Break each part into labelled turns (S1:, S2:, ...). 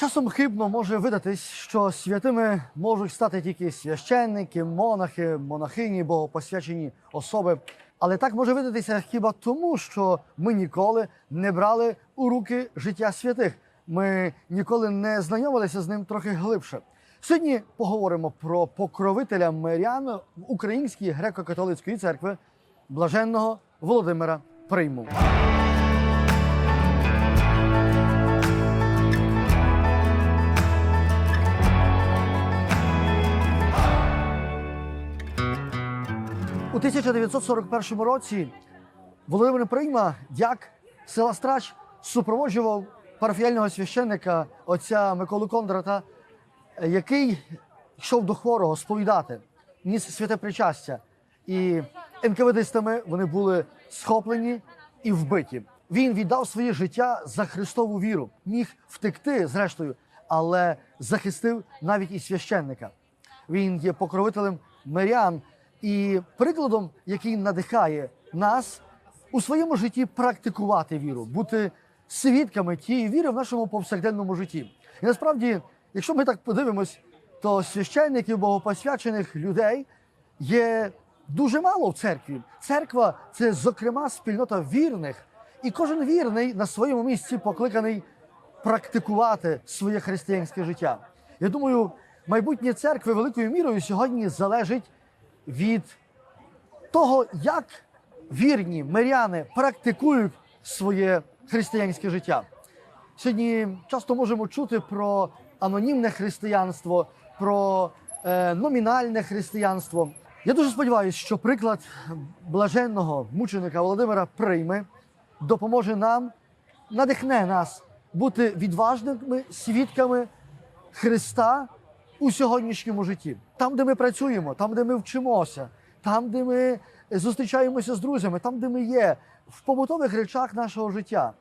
S1: Часом хибно може видатись, що святими можуть стати тільки священники, монахи, монахині, богопосвячені особи. Але так може видатися хіба тому, що ми ніколи не брали у руки життя святих. Ми ніколи не знайомилися з ним трохи глибше. Сьогодні поговоримо про покровителя мирян в Українській греко-католицької церкви блаженного Володимира Прийму. У 1941 році Володимир Прийма, дяк села Страч, супроводжував парафіяльного священника отця Миколу Кондрата, який йшов до хворого сповідати, ніс святе причастя. І НКВДистами вони були схоплені і вбиті. Він віддав своє життя за Христову віру, міг втекти, зрештою, але захистив навіть і священника. Він є покровителем мирян і прикладом, який надихає нас у своєму житті практикувати віру, бути свідками тієї віри в нашому повсякденному житті. І насправді, якщо ми так подивимось, то священників богопосвячених людей є дуже мало в церкві. Церква це, зокрема, спільнота вірних, і кожен вірний на своєму місці покликаний практикувати своє християнське життя. Я думаю, майбутнє церкви великою мірою сьогодні залежить від того, як вірні миряни практикують своє християнське життя. Сьогодні часто можемо чути про анонімне християнство, про е, номінальне християнство. Я дуже сподіваюся, що приклад блаженного мученика Володимира Прийми допоможе нам, надихне нас бути відважними свідками Христа у сьогоднішньому житті. Там, де ми працюємо, там, де ми вчимося, там, де ми зустрічаємося з друзями, там, де ми є, в побутових речах нашого життя,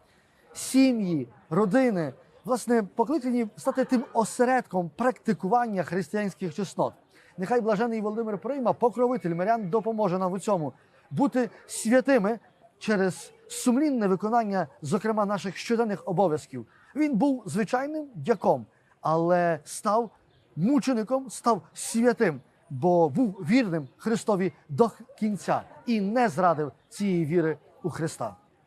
S1: сім'ї, родини, власне, покликані стати тим осередком практикування християнських чеснот. Нехай блажений Володимир Прийма, покровитель мирян, допоможе нам у цьому бути святими через сумлінне виконання, зокрема, наших щоденних обов'язків. Він був звичайним дяком, але став мучеником, став святим, бо був вірним Христові до кінця і не зрадив цієї віри у Христа.